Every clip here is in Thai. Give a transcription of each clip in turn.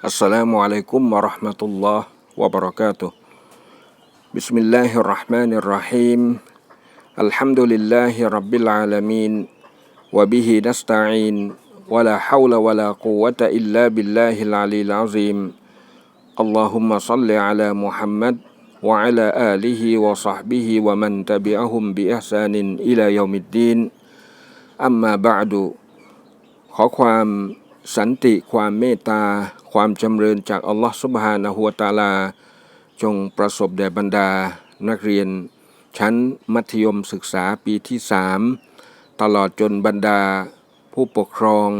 السلام عليكم ورحمة الله وبركاته. بسم الله الرحمن الرحيم. الحمد لله رب العالمين وبه نستعين ولا حول ولا قوة إلا بالله العلي العظيم. اللهم صل على محمد وعلى آله وصحبه ومن تبعهم بإحسان إلى يوم الدين. أما بعد ขอความ สันติความเมตตา ความจำเริญจากอัลลอฮฺสุบฮานะฮูวตาลา จงประสบแด่บรรดา นักเรียน ชั้นมัธยมศึกษาปีที่สามตลอดจนบรรดา ผู้ปกครอง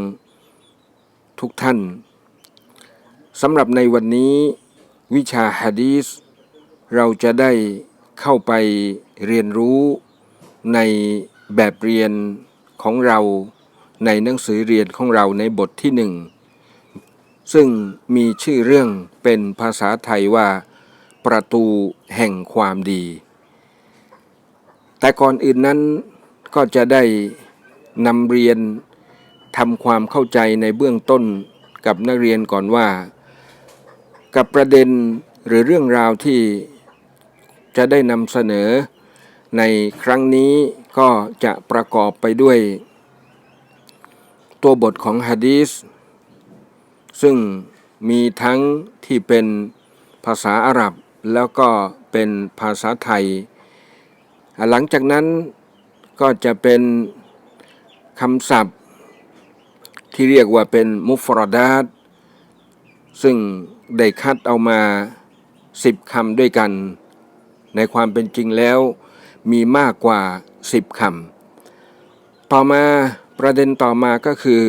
ทุกท่านสำหรับในวันนี้ วิชาฮะดีสเราจะได้เข้าไปเรียนรู้ในแบบเรียนของเรา ในหนังสือเรียนของเราในบทที่หนึ่งซึ่งมีชื่อเรื่องเป็นภาษาไทยว่า ประตูแห่งความดี แต่ก่อนอื่นนั้นก็จะได้นำเรียนทำความเข้าใจในเบื้องต้นกับนักเรียนก่อนว่า กับประเด็นหรือเรื่องราวที่จะได้นำเสนอในครั้งนี้ก็จะประกอบไปด้วย ตัวบทของฮะดีสซึ่งมีทั้งที่เป็นภาษาอาหรับ แล้วก็เป็นภาษาไทย หลังจากนั้นก็จะเป็นคำศัพท์ที่เรียกว่าเป็นมุฟรดาตซึ่งได้คัดเอามาสิบคำด้วยกัน ในความเป็นจริงแล้วมีมากกว่าสิบคำต่อมา ประเด็นต่อมาก็คือ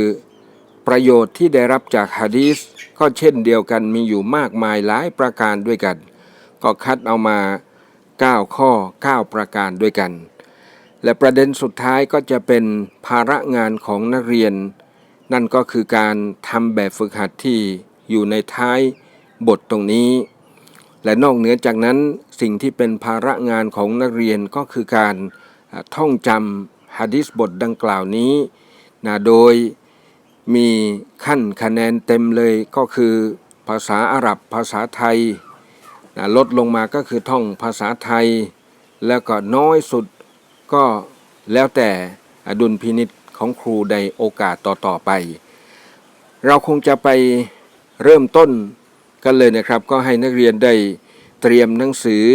ประโยชน์ที่ได้รับจากฮะดีสก็เช่นเดียวกันมีอยู่มากมายหลายประการด้วยกัน ก็คัดเอามา 9 ข้อ 9 ประการด้วยกัน และประเด็นสุดท้ายก็จะเป็นภาระงานของนักเรียน นั่นก็คือการทำแบบฝึกหัดที่อยู่ในท้ายบทตรงนี้ และนอกเหนือจากนั้นสิ่งที่เป็นภาระงานของนักเรียนก็คือการท่องจำ ฮะดิษบทดังกล่าวนี้นะโดยมีขั้นคะแนนเต็มเลยก็คือภาษาอาหรับภาษาไทยนะลดลงมาก็คือท่องภาษาไทย แล้วก็น้อยสุดก็แล้วแต่ดุลพินิษของครูในโอกาสต่อๆไป เราคงจะไปเริ่มต้นกันเลยนะครับ ก็ให้นักเรียนได้เตรียมหนังสือ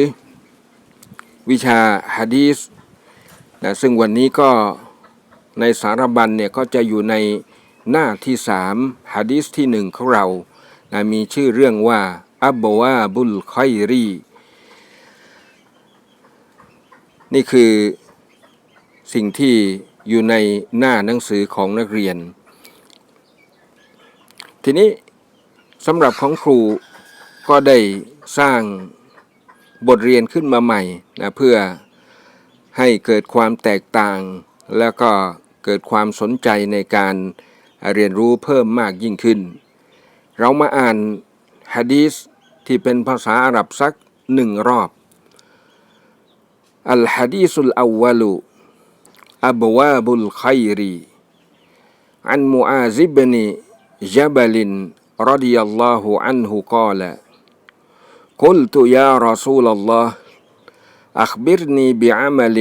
วิชาฮะดีส นะซึ่งวันนี้ก็ในสารบัญเนี่ยก็จะอยู่ในหน้าที่สามฮะดีสที่หนึ่งของเรานะมีชื่อเรื่องว่าอับบวาบุลคอยรีนี่คือสิ่งที่อยู่ในหน้าหนังสือของนักเรียน ทีนี้สำหรับของครูก็ได้สร้างบทเรียนขึ้นมาใหม่นะเพื่อ ให้เกิดความแตกต่าง แล้วก็เกิดความสนใจในการเรียนรู้เพิ่มมากยิ่งขึ้น เรามาอ่านฮะดีสที่เป็นภาษาอาหรับสักหนึ่งรอบ อัลฮะดีสุลอาวลุอับวาบุลขัยรีอันมูอาซิบนีจับลิน رضي الله عنه قال قلت يا رسول الله أخبرني بعمل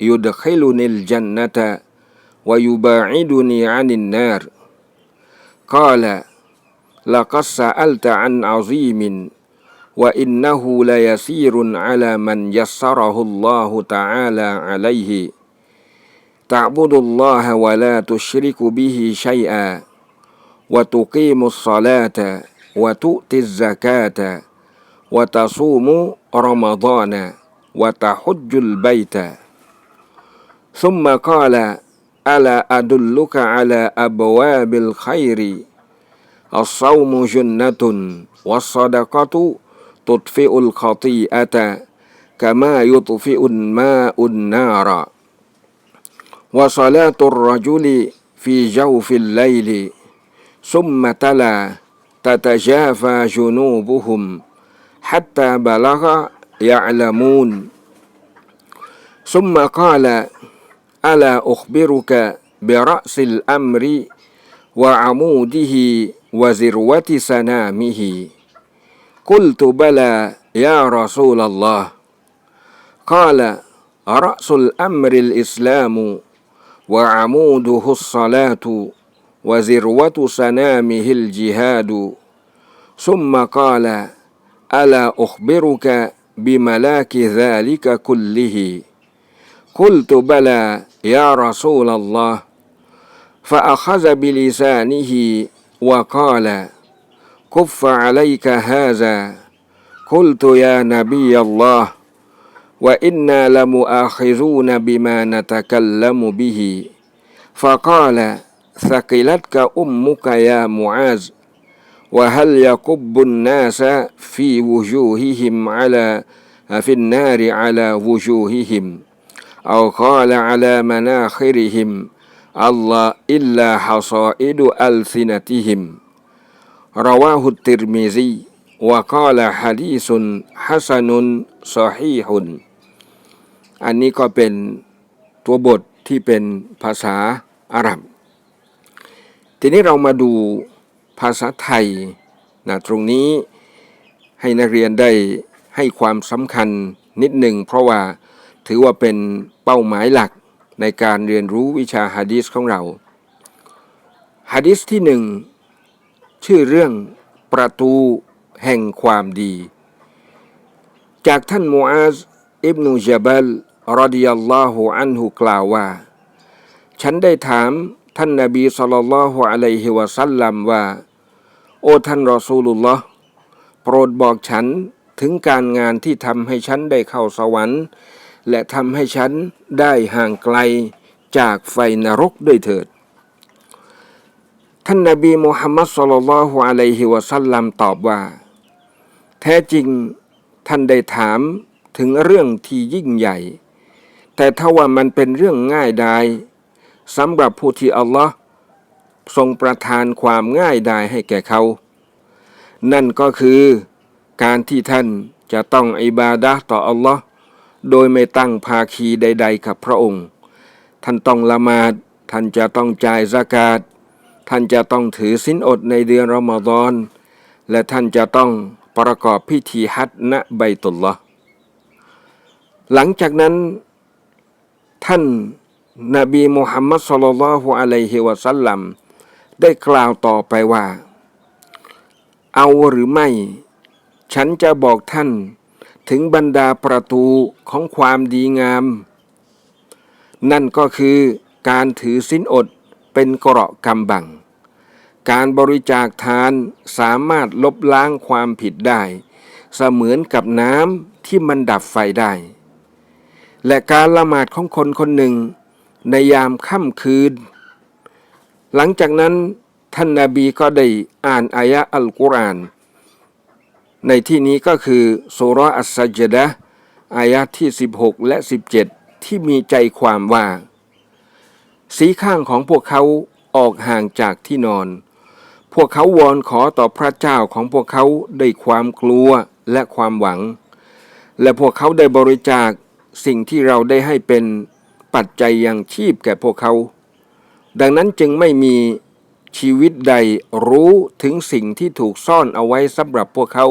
يدخلني الجنة ويباعدني عن النار. قال لقد سألت عن عظيم وإنه ليسير على من يسره الله تعالى عليه. تعبد الله ولا تشرك به شيئا وتقيم الصلاة وتؤتي الزكاة وتصوم رمضان. وتحج البيت. ثم قال ألا أدلك على أبواب الخير؟ الصوم جنة والصدقة تطفئ الخطيئة كما يطفئ الماء النار. وصلاة الرجل في جوف الليل ثم تلا تتجافى جنوبهم حتى بلغ يعلمون. ثم قال ألا أخبرك برأس الأمر وعموده وذروة سنامه؟ قلت بلى يا رسول الله. قال رأس الأمر الإسلام وعموده الصلاة وذروة سنامه الجهاد؟ ثم قال ألا أخبرك بملاك ذلك كله. قلت بلى يا رسول الله. فأخذ بلسانه وقال كف عليك هذا. قلت يا نبي الله وإنا لمؤاخذون بما نتكلم به. فقال ثقلتك أمك يا معاذ. وهل يكب الناس في وجوههم على في النار على وجوههم أو قال على مناخرهم الله إلا حصائد ألسنتهم رواه الترمذي وقال حديث حسن صحيح อันนี้ก็เป็นตัวบทที่เป็นภาษาอาหรับ ทีนี้เรามาดู ภาษาไทยนะตรงนี้ให้นักเรียนได้ให้ความสำคัญนิดหนึ่ง เพราะว่าถือว่าเป็นเป้าหมายหลักในการเรียนรู้วิชาฮะดีษของเราฮะดีษที่หนึ่งชื่อเรื่องประตูแห่งความดี จากท่านมูอาซอิบนุจาบัลรดิยัลลอฮุอันฮุกล่าวว่า ฉันได้ถามท่านนบีสุลต่านละฮุอะลัยฮิวะสัลลัมว่า โอ้ท่านรอซูลุลลอฮ์โปรดบอกฉันถึงการงานที่ทำให้ฉันได้เข้าสวรรค์ และทำให้ฉันได้ห่างไกลจากไฟนรกด้วยเถิด ท่านนบีมุฮัมมัดสุลลัลลอฮุอะลัยฮิวะสัลลัมตอบว่า แท้จริงท่านได้ถามถึงเรื่องที่ยิ่งใหญ่ แต่ถ้าว่ามันเป็นเรื่องง่ายดายสำหรับผู้ที่อัลลอฮ์ ทรงประทานความง่ายดายให้แก่เขา นั่นก็คือการที่ท่านจะต้องอิบาดะต่ออัลลอฮ์โดยไม่ตั้งภาคีใด ๆ กับพระองค์ ท่านต้องละหมาด ท่านจะต้องจ่ายสกาดท่านจะต้องถือสินอดในเดือนรอมฎอน และท่านจะต้องประกอบพิธีฮัจณไบตุลลอหลังจากนั้น ท่านนบีมุฮัมมัดสุลลัลลอฮุอะลัยฮิวะสัลลัม ได้กล่าวต่อไปว่า เอาหรือไม่ ฉันจะบอกท่านถึงบรรดาประตูของความดีงาม นั่นก็คือการถือสินอดเป็นเกราะกำบัง การบริจาคทานสามารถลบล้างความผิดได้ เสมือนกับน้ำที่มันดับไฟได้ และการละหมาดของคนคนหนึ่ง ในยามค่ำคืน หลังจากนั้นท่านนาบีก็ได้อ่านอายะอัลกุรอาน ในที่นี้ก็คือสุรอัสซจดะอายะที่ 16 และ 17 ที่มีใจความว่า สีข้างของพวกเขาออกห่างจากที่นอน พวกเขาวอนขอต่อพระเจ้าของพวกเขาด้วยความกลัวและความหวัง และพวกเขาได้บริจาคสิ่งที่เราได้ให้เป็นปัจจัยยังชีพแก่พวกเขา ดังนั้นจึงไม่มีชีวิตใดรู้ถึงสิ่งที่ถูกซ่อนเอาไว้สำหรับพวกเขา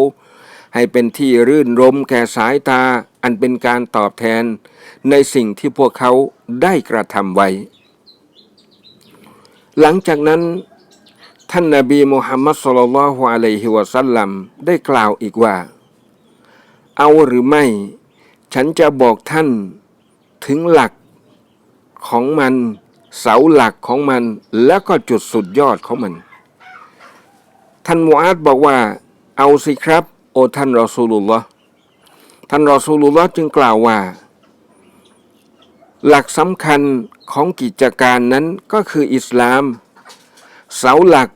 ให้เป็นที่รื่นรมแก่สายตา อันเป็นการตอบแทน ในสิ่งที่พวกเขาได้กระทำไว้ หลังจากนั้น ท่านนาบีมุฮัมมัดสุลลัลฮุอะลัยฮิวะสัลลัมได้กล่าวอีกว่า เอาหรือไม่ ฉันจะบอกท่านถึงหลักของมัน เสาหลักของมันแล้วก็จุดสุดยอดของมัน ท่านมูอาดบอกว่าเอาสิครับ โอท่านรอซูลุลลอฮ์ท่านรอซูลุลลอฮ์จึงกล่าวว่า หลักสำคัญของกิจการนั้นก็คืออิสลาม เสาหลัก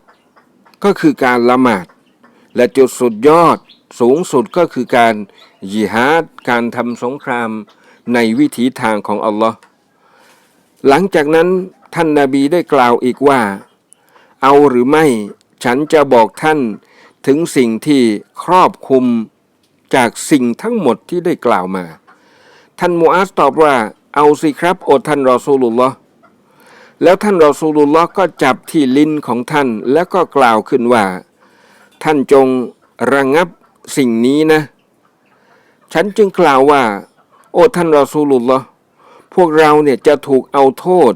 ก็คือการละหมาด และจุดสุดยอดสูงสุดก็คือการยิฮาดการทำสงครามในวิถีทางของอัลลอฮ์ หลังจากนั้นท่านนาบีได้กล่าวอีกว่า เอาหรือไม่ฉันจะบอกท่านถึงสิ่งที่ครอบคลุมจากสิ่งทั้งหมดที่ได้กล่าวมา ท่านมูอาสตอบว่า เอาสิครับโอท่านรอซูลุลลอฮ์แล้วท่านรอซูลุลลอฮ์ก็จับที่ลิ้นของท่านแล้วก็กล่าวขึ้นว่า ท่านจงระงับสิ่งนี้นะ ฉันจึงกล่าวว่า โอท่านรอซูลุลลอฮ์ พวกเราเนี่ยจะถูกเอาโทษ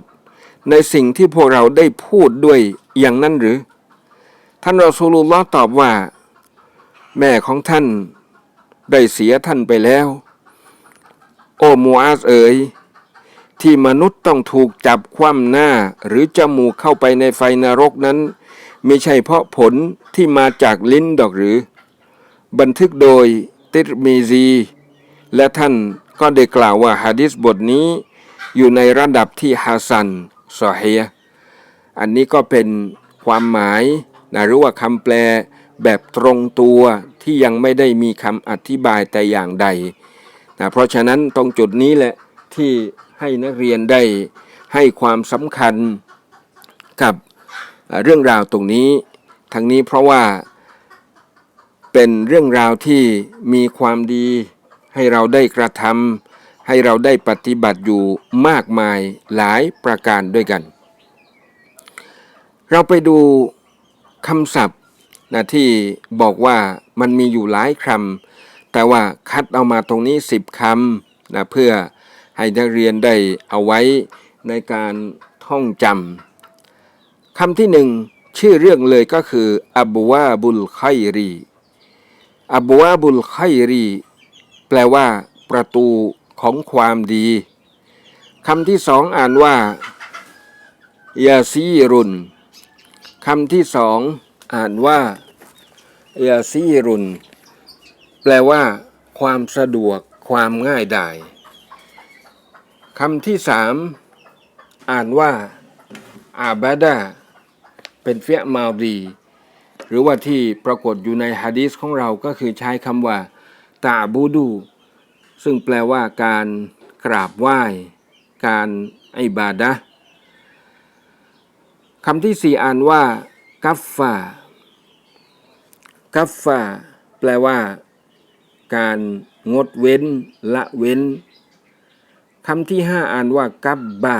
ในสิ่งที่พวกเราได้พูดด้วยอย่างนั้นหรือ ท่านรอซูลุลลอฮ์ตอบว่า แม่ของท่านได้เสียท่านไปแล้ว โอมูอาสเอ๋ยที่มนุษย์ต้องถูกจับคว่ำหน้าหรือจมูกเข้าไปในไฟนรกนั้น ไม่ใช่เพราะผลที่มาจากลิ้นดอกหรือ บันทึกโดยติรมีซี และท่าน ก็ได้กล่าวว่าฮะดิษบทนี้อยู่ในระดับที่ฮัสซันซอเฮียอันนี้ก็เป็นความหมายนะหรือว่าคำแปลแบบตรงตัวที่ยังไม่ได้มีคำอธิบายแต่อย่างใดนะเพราะฉะนั้นตรงจุดนี้แหละที่ให้นักเรียนได้ให้ความสำคัญกับเอ่อเรื่องราวตรงนี้ ทั้งนี้เพราะว่าเป็นเรื่องราวที่มีความดี ให้เราได้กระทำให้เราได้ปฏิบัติอยู่มากมายหลายประการด้วยกัน เราไปดูคำศัพท์นะที่บอกว่ามันมีอยู่หลายคำแต่ว่าคัดเอามาตรงนี้สิบคำนะเพื่อให้นักเรียนได้เอาไว้ในการท่องจำคำที่หนึ่งชื่อเรื่องเลยก็คืออับวาบุลไครีอับวาบุลไครี แปลว่า ประตูของความดีคำที่สองอ่านว่ายาซีรุนคำที่สองอ่านว่ายาซีรุนแปลว่า ความสะดวกความง่ายดายคำที่สามอ่านว่าอาบาดาเป็นเฟียมาดี หรือว่าที่ปรากฏอยู่ในฮะดีษของเราก็คือใช้คำว่า ตาบูดู ซึ่งแปลว่าการกราบไหว้ การอิบาดะคำที่สี่อ่านว่า กัฟฟากัฟฟาแปลว่า การงดเว้น ละเว้นคำที่ห้าอ่านว่า กับบา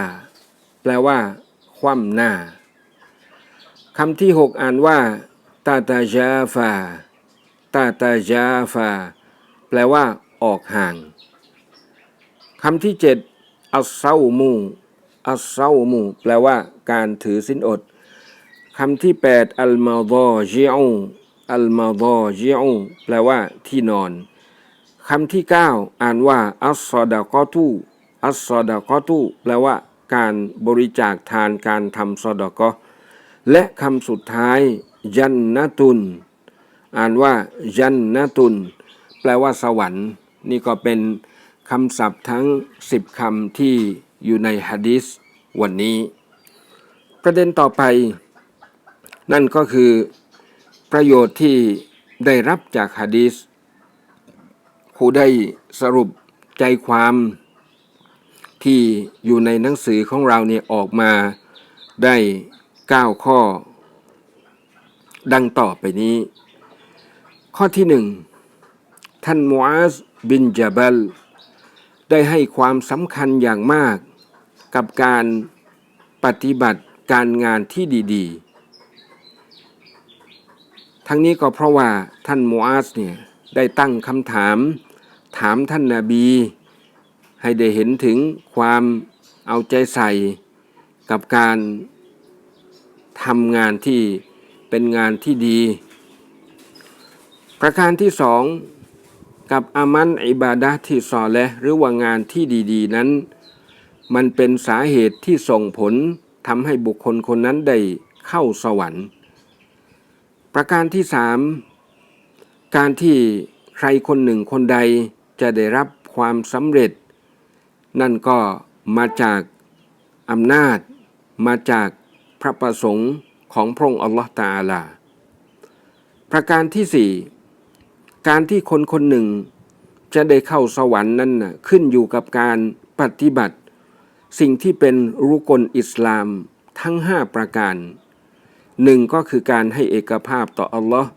แปลว่า คว่ำหน้าคำที่หกอ่านว่า ตาตาจาฟา ตาตาจาฟา แปลว่า ออกห่างคำที่เจ็ดอัสเซามูอัสเซามูแปลว่า การถือสินอดคำที่แปดอัลมาดอจิอูอัลมาดอจิอูแปลว่า ที่นอนคำที่เก้าอ่านว่า อัสซอดะกอตูอัสซอดะกอตูแปลว่า การบริจาคทานการทำซอดะกอและคำสุดท้าย ยันนะตุน อ่านว่า ยันนะตุน แปลว่าสวรรค์ นี่ก็เป็นคำศัพท์ทั้งสิบคำที่อยู่ในฮะดิษวันนี้ ประเด็นต่อไป นั่นก็คือประโยชน์ที่ได้รับจากฮะดีษครูได้สรุปใจความที่อยู่ในหนังสือของเราเนี่ยออกมาได้ 9 ข้อ ดังต่อไปนี้ ข้อที่หนึ่ง ท่านมูอาซบินจาบัลได้ให้ความสำคัญอย่างมาก กับการปฏิบัติการงานที่ดี ๆ ทั้งนี้ก็เพราะว่าท่านมูอาซเนี่ยได้ตั้งคำถาม ถามท่านนาบี ให้ได้เห็นถึงความเอาใจใส่กับการทำงานที่เป็นงานที่ดี ประการที่สอง กับอามันอิบาดะที่ซอและหรือว่างานที่ดีๆ นั้น มันเป็นสาเหตุที่ส่งผลทำให้บุคคลคนนั้นได้เข้าสวรรค์ ประการที่สามการที่ใครคนหนึ่งคนใดจะได้รับความสำเร็จ นั่นก็มาจากอำนาจ มาจากพระประสงค์ของพระองค์อัลลอฮฺตาอาลา ประการที่สี่ การที่คนคนหนึ่ง จะได้เข้าสวรรค์นั้นนะขึ้นอยู่กับการปฏิบัติ สิ่งที่เป็นรุกลอิสลามทั้งห้าประการหนึ่งก็คือการให้เอกภาพต่ออัลลอฮ์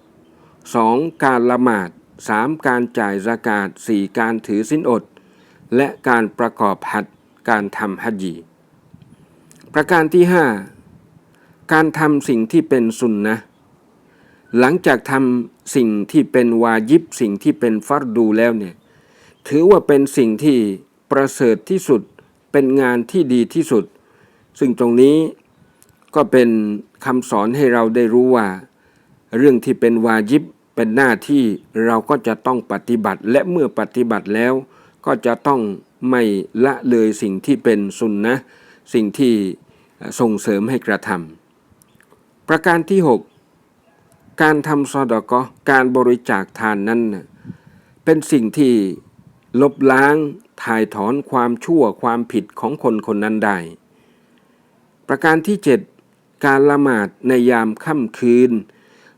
สองการละหมาดสามการจ่ายซากาศสี่การถือสินอด และการประกอบฮัดการทำฮัจญีปประการที่ห้าการทำสิ่งที่เป็นสุนนะ หลังจากทำสิ่งที่เป็นวาญิบสิ่งที่เป็นฟัรดูแล้วเนี่ยถือว่าเป็นสิ่งที่ประเสริฐที่สุดเป็นงานที่ดีที่สุด ซึ่งตรงนี้ก็เป็นคำสอนให้เราได้รู้ว่า เรื่องที่เป็นวาญิบเป็นหน้าที่เราก็จะต้องปฏิบัติ และเมื่อปฏิบัติแล้วก็จะต้องไม่ละเลยสิ่งที่เป็นสุนนะสิ่งที่ส่งเสริมให้กระทำประการที่ 6 การทำซอดอกอการบริจาคทานนั้น เป็นสิ่งที่ลบล้างถ่ายถอนความชั่วความผิดของคนคนนั้นได้ ประการที่ 7 การละหมาดในยามค่ำคืน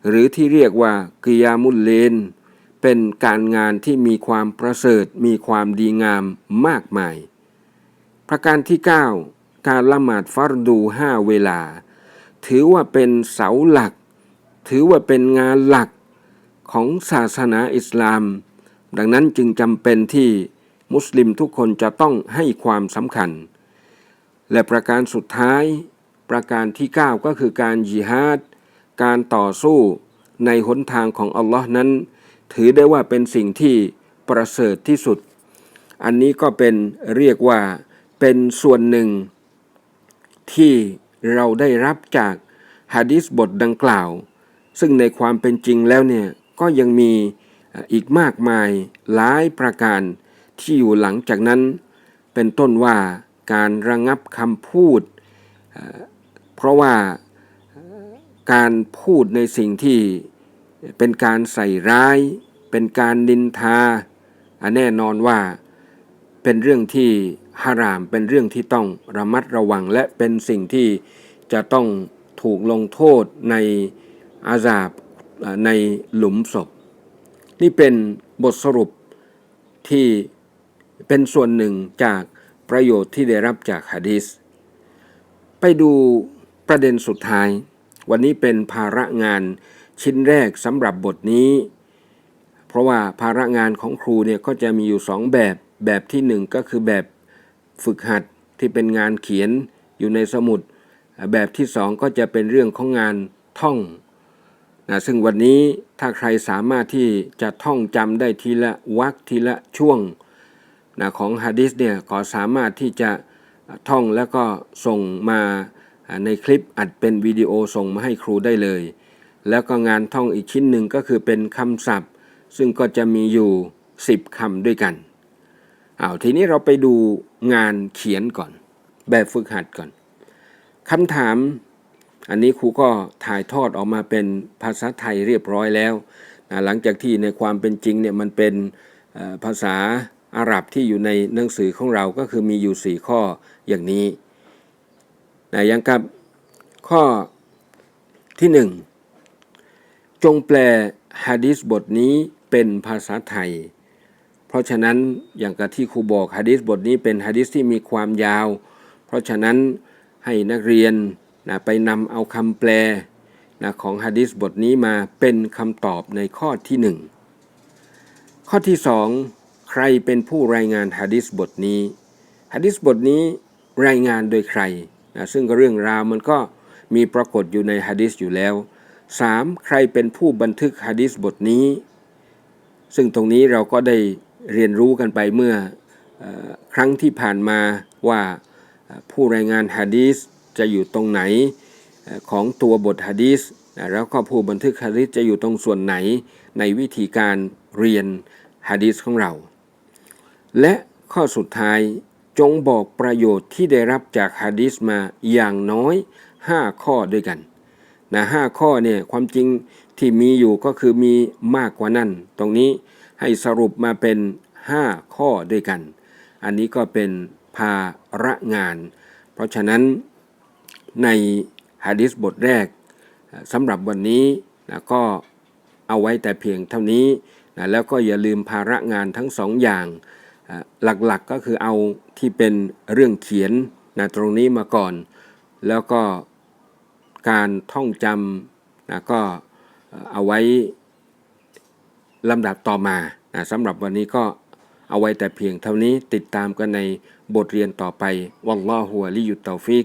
หรือที่เรียกว่ากิยามุลเลน เป็นการงานที่มีความประเสริฐมีความดีงามมากมาย ประการที่ 9 การละหมาดฟัรดูห้าเวลา ถือว่าเป็นเสาหลัก ถือว่าเป็นงานหลักของศาสนาอิสลาม ดังนั้นจึงจำเป็นที่มุสลิมทุกคนจะต้องให้ความสำคัญ และประการสุดท้าย ประการที่ 9 ก็คือการยิฮาด การต่อสู้ในหนทางของอัลลอฮ์นั้น ถือได้ว่าเป็นสิ่งที่ประเสริฐที่สุด อันนี้ก็เป็นเรียกว่าเป็นส่วนหนึ่ง ที่เราได้รับจากฮะดิษบทดังกล่าว ซึ่งในความเป็นจริงแล้วเนี่ยก็ยังมีอีกมากมายหลายประการที่อยู่หลังจากนั้น เป็นต้นว่าการระงับคำพูด เพราะว่าการพูดในสิ่งที่เป็นการใส่ร้าย เป็นการนินทาแน่นอนว่าเป็นเรื่องที่ฮารามเป็นเรื่องที่ต้องระมัดระวังและเป็นสิ่งที่จะต้องถูกลงโทษใน อาซาบในหลุมศพ นี่เป็นบทสรุปที่เป็นส่วนหนึ่งจากประโยชน์ที่ได้รับจากฮะดีษไปดูประเด็นสุดท้าย วันนี้เป็นภาระงานชิ้นแรกสำหรับบทนี้ เพราะว่าภาระงานของครูเนี่ยก็จะมีอยู่สองแบบแบบที่หนึ่งก็คือแบบฝึกหัดที่เป็นงานเขียนอยู่ในสมุด แบบที่สองก็จะเป็นเรื่องของงานท่อง นะซึ่งวันนี้ถ้าใครสามารถที่จะท่องจำได้ทีละวักทีละช่วงนะของฮะดิษเนี่ยก็สามารถที่จะท่องแล้วก็ส่งมาในคลิปอัดเป็นวิดีโอส่งมาให้ครูได้เลย แล้วก็งานท่องอีกชิ้นหนึ่งก็คือเป็นคำศัพท์ ซึ่งก็จะมีอยู่ 10คำด้วยกันอ้าทีนี้เราไปดูงานเขียนก่อน แบบฝึกหัดก่อนคำถาม อันนี้ครูก็ถ่ายทอดออกมาเป็นภาษาไทยเรียบร้อยแล้วนะหลังจากที่ในความเป็นจริงเนี่ยมันเป็นภาษาอาหรับที่อยู่ในหนังสือของเราก็คือมีอยู่ 4 ข้ออย่างนี้นะอย่างกับข้อที่ 1 จงแปลฮะดิษบทนี้เป็นภาษาไทย เพราะฉะนั้นอย่างกับที่ครูบอกฮะดิษบทนี้เป็นฮะดิษที่มีความยาว เพราะฉะนั้นให้นักเรียน นะไปนำเอาคำแปลนะของฮะดิษบทนี้มาเป็นคำตอบในข้อที่1ข้อที่2ใครเป็นผู้รายงานฮะดิษบทนี้ฮะดิษบทนี้รายงานโดยใครนะซึ่งเรื่องราวมันก็มีปรากฏอยู่ในฮะดิษอยู่แล้ว 3. ใครเป็นผู้บันทึกฮะดิษบทนี้ ซึ่งตรงนี้เราก็ได้เรียนรู้กันไปเมื่ออครั้งที่ผ่านมาว่าผู้รายงานฮะดีษ จะอยู่ตรงไหนของตัวบทฮะดีษแล้วก็ผู้บันทึกฮะดีษจะอยู่ตรงส่วนไหนในวิธีการเรียนฮะดีษของเรา และข้อสุดท้ายจงบอกประโยชน์ที่ได้รับจากฮะดีษมาอย่างน้อย 5 ข้อด้วยกันนะห้าข้อเนี่ยความจริงที่มีอยู่ก็คือมีมากกว่านั้น ตรงนี้ให้สรุปมาเป็น 5 ข้อด้วยกัน อันนี้ก็เป็นภาระงาน เพราะฉะนั้น ในฮะดิษบทแรกสำหรับวันนี้นะก็เอาไว้แต่เพียงเท่านี้นะแล้วก็อย่าลืมภาระงานทั้งสองอย่างหลักๆกก็คือเอาที่เป็นเรื่องเขียนนะตรงนี้มาก่อน แล้วก็การท่องจำนะก็เอาไว้ลำดับต่อมานะสำหรับวันนี้ก็เอาไว้แต่เพียงเท่านี้ติดตามกันในบทเรียนต่อไปวัลลอฮุวะลิยุตตอฟิก